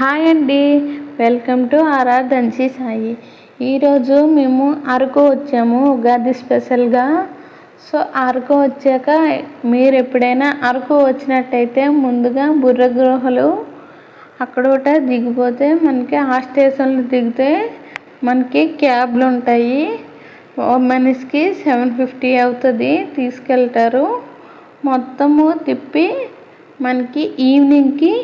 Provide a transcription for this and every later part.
Hi అండి. Welcome to RR దంచి సాయి. ఈరోజు మేము అరకు వచ్చాము ఉగాది స్పెషల్గా. సో అరకు వచ్చాక మీరు ఎప్పుడైనా అరకు వచ్చినట్టయితే ముందుగా బుర్ర గుహలు అక్కడ ఒకట దిగిపోతే మనకి ఆ స్టేషన్లో దిగితే మనకి క్యాబ్లు ఉంటాయి. మనిషికి సెవెన్ ఫిఫ్టీ అవుతుంది తీసుకెళ్తారు. మొత్తము తిప్పి మనకి ఈవినింగ్కి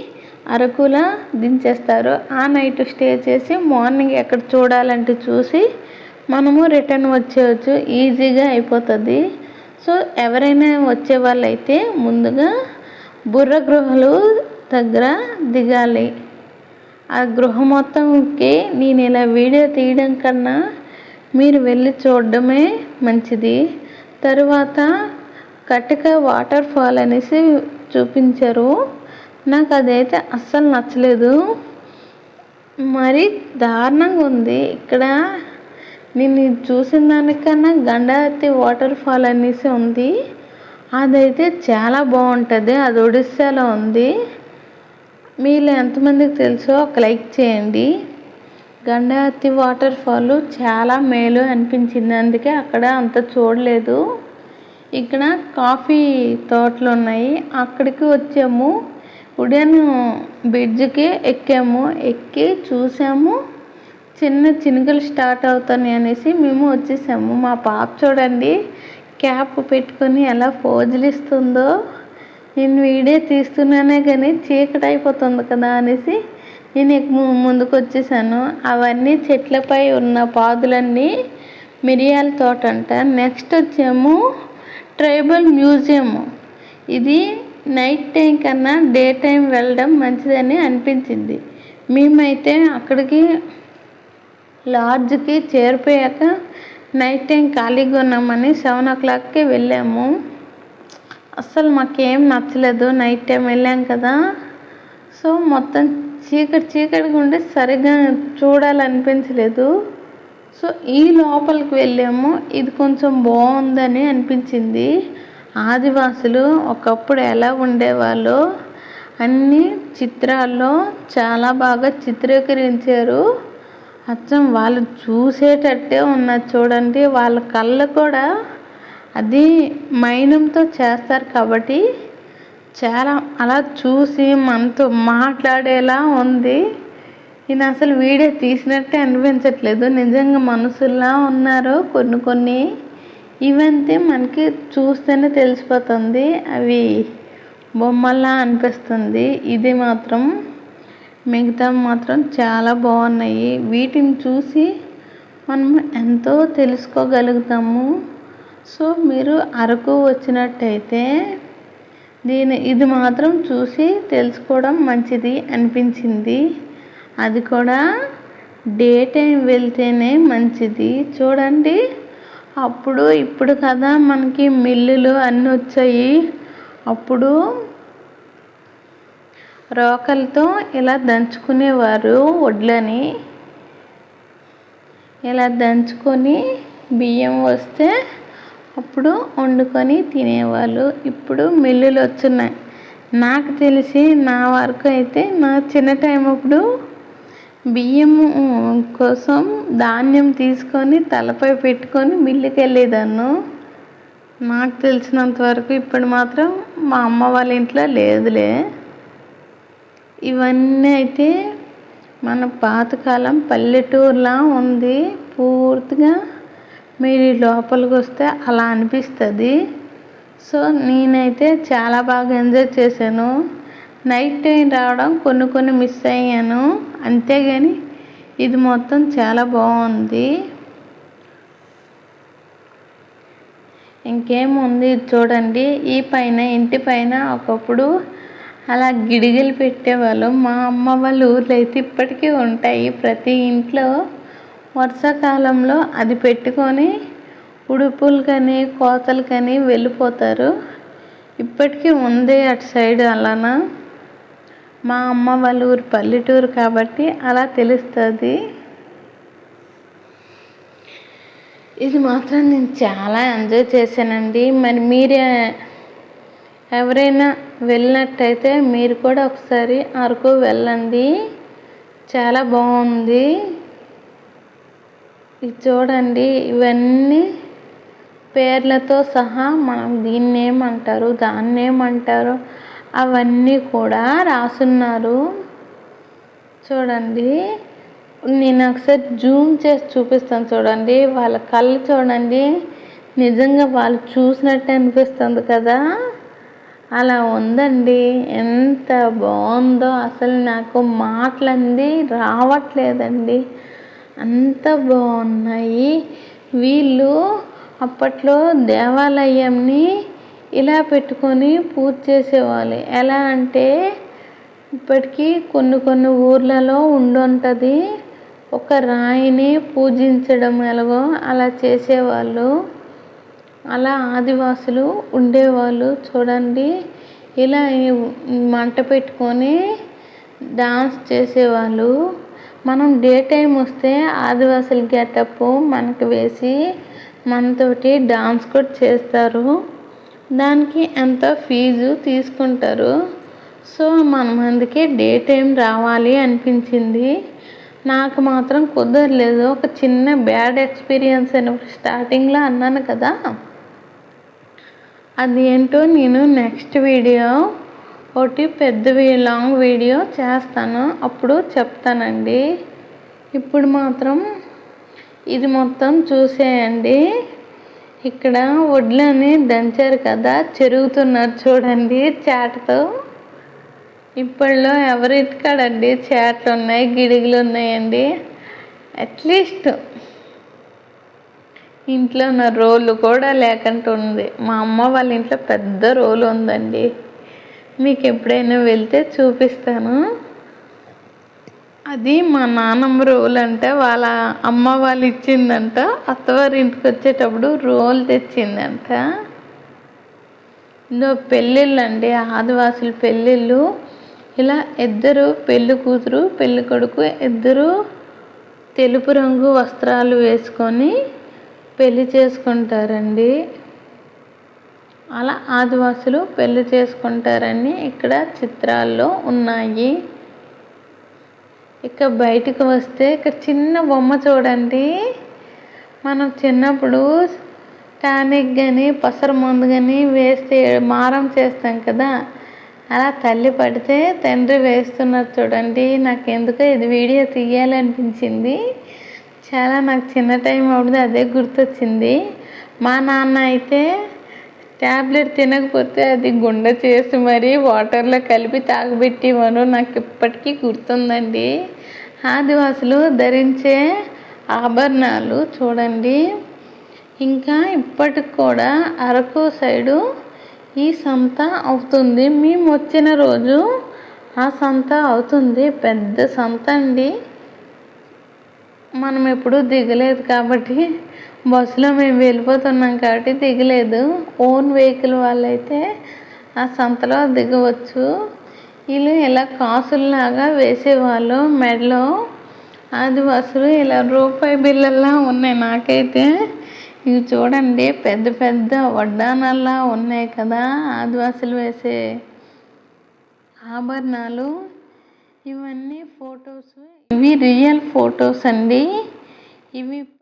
అరకులా దించేస్తారు. ఆ నైట్ స్టే చేసి మార్నింగ్ ఎక్కడ చూడాలంటే చూసి మనము రిటర్న్ వచ్చేయచ్చు. ఈజీగా అయిపోతుంది. సో ఎవరైనా వచ్చే వాళ్ళైతే ముందుగా బుర్ర గృహలు దగ్గర దిగాలి. ఆ గృహ మొత్తంకి నేను ఇలా వీడియో తీయడం కన్నా మీరు వెళ్ళి చూడడమే మంచిది. తరువాత కటిక వాటర్ ఫాల్ అనేసి చూపించారు. నాకు అదైతే అస్సలు నచ్చలేదు. మరి దారుణంగా ఉంది. ఇక్కడ నేను చూసిన దానికన్నా గండావతి వాటర్ ఫాల్ అనేసి ఉంది. అదైతే చాలా బాగుంటుంది. అది ఒడిస్సాలో ఉంది. మీలో ఎంతమందికి తెలుసో ఒక లైక్ చేయండి. గండావతి వాటర్ ఫాల్ చాలా మేలు అనిపించింది. అందుకే అక్కడ అంత చూడలేదు. ఇక్కడ కాఫీ తోటలు ఉన్నాయి అక్కడికి వచ్చాము. ఉడెన్ బ్రిడ్జ్కి ఎక్కాము ఎక్కి చూసాము చిన్న చినుకలు స్టార్ట్ అవుతాయి అనేసి మేము వచ్చేసాము. మా పాప చూడండి క్యాప్ పెట్టుకొని ఎలా పోజులు ఇస్తుందో నేను వీడియో తీస్తున్నానే కానీ చీకటి అయిపోతుంది కదా అనేసి నేను ముందుకు వచ్చేసాను. అవన్నీ చెట్లపై ఉన్న పాదులన్నీ మిరియాల తోట అంట నెక్స్ట్ వచ్చేమో ట్రైబల్ మ్యూజియం. ఇది నైట్ టైం కన్నా డే టైం వెళ్ళడం మంచిదని అనిపించింది. మేమైతే అక్కడికి లాడ్జ్కి చేరిపోయాక నైట్ టైం ఖాళీగా ఉన్నామని సెవెన్ ఓ క్లాక్కి వెళ్ళాము. అస్సలు మాకేం నచ్చలేదు నైట్ టైం వెళ్ళాం కదా. సో మొత్తం చీకటి చీకటిగా ఉండి సరిగ్గా చూడాలనిపించలేదు. సో ఈ లోపలికి వెళ్ళాము. ఇది కొంచెం బాగుందని అనిపించింది. ఆదివాసులు ఒకప్పుడు ఎలా ఉండేవాళ్ళో? అన్ని చిత్రాల్లో చాలా బాగా చిత్రీకరించారు. అచ్చం వాళ్ళు చూసేటట్టే ఉన్నది చూడండి. వాళ్ళ కళ్ళు కూడా అది మైనంతో చేస్తారు కాబట్టి చాలా అలా చూసి మనతో మాట్లాడేలా ఉంది. నేను అసలు వీడియో తీసినట్టే అనిపించట్లేదు. నిజంగా మనుషుల్లా ఉన్నారు కొన్ని కొన్ని. ఇవంతే మనకి చూస్తేనే తెలిసిపోతుంది. అవి బొమ్మల్లా అనిపిస్తుంది. ఇది మాత్రం మిగతా మాత్రం చాలా బాగున్నాయి. వీటిని చూసి మనం ఎంతో తెలుసుకోగలుగుతాము. సో మీరు అరకు వచ్చినట్టయితే దీని ఇది మాత్రం చూసి తెలుసుకోవడం మంచిది అనిపించింది. అది కూడా డే టైం వెళ్తేనే మంచిది. చూడండి. అప్పుడు ఇప్పుడు కదా మనకి మిల్లులు అన్నీ వచ్చాయి. అప్పుడు రోకలతో ఇలా దంచుకునేవారు వడ్లని. ఇలా దంచుకొని బియ్యం వస్తే అప్పుడు వండుకొని తినేవాళ్ళు. ఇప్పుడు మిల్లులు వచ్చున్నాయి. నాకు తెలిసి నా వరకు అయితే నా చిన్న టైం అప్పుడు బియ్యము కోసం ధాన్యం తీసుకొని తలపై పెట్టుకొని మిల్లుకి వెళ్ళేదాన్ను నాకు తెలిసినంత వరకు ఇప్పుడు మాత్రం మా అమ్మ వాళ్ళ ఇంట్లో లేదులే. ఇవన్నీ అయితే మన పాతకాలం పల్లెటూరులా ఉంది. పూర్తిగా మీరు లోపలికి వస్తే అలా అనిపిస్తుంది. సో నేనైతే చాలా బాగా ఎంజాయ్ చేశాను. నైట్ టైం రావడం కొన్ని కొన్ని మిస్ అయ్యాను. అంతేగాని ఇది మొత్తం చాలా బాగుంది. ఇంకేముంది చూడండి. ఈ పైన ఇంటి పైన ఒకప్పుడు అలా గిడిగలు పెట్టేవాళ్ళు. మా అమ్మ వాళ్ళ ఊర్లో అయితే ఇప్పటికీ ఉంటాయి. ప్రతి ఇంట్లో వర్షాకాలంలో అది పెట్టుకొని ఉడుపులు కానీ కోతలు కానీ వెళ్ళిపోతారు. ఇప్పటికీ ఉంది అటు సైడ్ అలానా? మా అమ్మ వాళ్ళ ఊరు పల్లెటూరు కాబట్టి అలా తెలుస్తుంది. ఇది మాత్రం నేను చాలా ఎంజాయ్ చేశానండి. మరి మీరే ఎవరైనా వెళ్ళినట్టయితే మీరు కూడా ఒకసారి అరకు వెళ్ళండి. చాలా బాగుంది. ఇది చూడండి ఇవన్నీ పేర్లతో సహా మనం దీన్ని ఏమంటారు దాన్ని ఏమంటారు అవన్నీ కూడా రాసున్నారు. చూడండి. నేను ఒకసారి జూమ్ చేసి చూపిస్తాను చూడండి. వాళ్ళ కళ్ళు చూడండి. నిజంగా వాళ్ళు చూసినట్టు అనిపిస్తుంది కదా. అలా ఉందండి. ఎంత బాగుందో అసలు నాకు మాటలంది రావట్లేదండి. అంత బాగున్నాయి. వీళ్ళు అప్పట్లో దేవాలయంని ఇలా పెట్టుకొని పూజ చేసేవాళ్ళు ఎలా అంటే ఇప్పటికీ కొన్ని కొన్ని ఊర్లలో ఉండుంటుంది. ఒక రాయిని పూజించడం ఎలాగో అలా చేసేవాళ్ళు. అలా ఆదివాసులు ఉండేవాళ్ళు చూడండి. ఇలా మంట పెట్టుకొని డాన్స్ చేసేవాళ్ళు. మనం డే టైం వస్తే ఆదివాసుల గెటప్ మనకు వేసి మనతోటి డాన్స్ కూడా చేస్తారు. దానికి ఎంత ఫీజు తీసుకుంటారు? సో మనం అందుకే డే టైం రావాలి అనిపించింది. నాకు మాత్రం కుదరలేదు. ఒక చిన్న బ్యాడ్ ఎక్స్పీరియన్స్ అయినప్పుడు స్టార్టింగ్లో అన్నాను కదా. అది ఏంటో నేను నెక్స్ట్ వీడియో ఒకటి పెద్ద లాంగ్ వీడియో చేస్తాను. అప్పుడు చెప్తానండి. ఇప్పుడు మాత్రం ఇది మొత్తం చూసేయండి. ఇక్కడ వడ్లని దంచారు కదా చెరుగుతున్నారు చూడండి చేటతో. ఇప్పట్లో ఎవరింటికాడండి చేటలు ఉన్నాయి గిడిగులు ఉన్నాయండి. అట్లీస్ట్ ఇంట్లో ఉన్న రోలు కూడా లేకుండా ఉంది. మా అమ్మ వాళ్ళ ఇంట్లో పెద్ద రోలు ఉందండి. మీకు ఎప్పుడైనా వెళ్తే చూపిస్తాను. అది మా నాన్నమ్మ రోల్ అంటే వాళ్ళ అమ్మ వాళ్ళు ఇచ్చిందంట. అత్తవారి ఇంటికి వచ్చేటప్పుడు రోల్ తెచ్చిందంట. ఇందులో పెళ్ళిళ్ళు అండి ఆదివాసుల పెళ్ళిళ్ళు. ఇలా ఇద్దరు పెళ్ళి కూతురు పెళ్ళి కొడుకు ఇద్దరు తెలుపు రంగు వస్త్రాలు వేసుకొని పెళ్ళి చేసుకుంటారండి. అలా ఆదివాసులు పెళ్ళి చేసుకుంటారని ఇక్కడ చిత్రాల్లో ఉన్నాయి. ఇక బయటకు వస్తే ఇక్కడ చిన్న బొమ్మ చూడండి. మనం చిన్నప్పుడు టానిక్ కానీ పసర మందు కానీ వేస్తే మారం చేస్తాం కదా. అలా తల్లి పడితే తండ్రి వేస్తున్నారు చూడండి. నాకు ఎందుకో ఇది వీడియో తీయాలనిపించింది. చాలా నాకు చిన్న టైం అప్పుడు అదే గుర్తొచ్చింది. మా నాన్న అయితే ట్యాబ్లెట్ తినకపోతే అది గుండె చేసి మరీ వాటర్లో కలిపి తాగబెట్టేవారు. నాకు ఇప్పటికీ గుర్తుందండి. ఆదివాసులు ధరించే ఆభరణాలు చూడండి. ఇంకా ఇప్పటికి కూడా అరకు సైడు ఈ సంత అవుతుంది. మేము వచ్చిన రోజు ఆ సంత అవుతుంది. పెద్ద సంత అండి. మనం ఎప్పుడూ దిగలేదు కాబట్టి బస్సులో మేము వెళ్ళిపోతున్నాం కాబట్టి దిగలేదు. ఓన్ వెహికల్ వాళ్ళైతే ఆ సంతలో దిగవచ్చు. వీళ్ళు ఇలా కాసుల్లాగా వేసేవాళ్ళు మెడలో. ఆదివాసులు ఇలా రూపాయి బిల్లల్లా ఉన్నాయి నాకైతే. ఇవి చూడండి పెద్ద పెద్ద వడ్డానల్లా ఉన్నాయి కదా ఆదివాసులు వేసే ఆభరణాలు. ఇవన్నీ ఫొటోస్ ఇవి రియల్ ఫొటోస్ అండి. ఇవి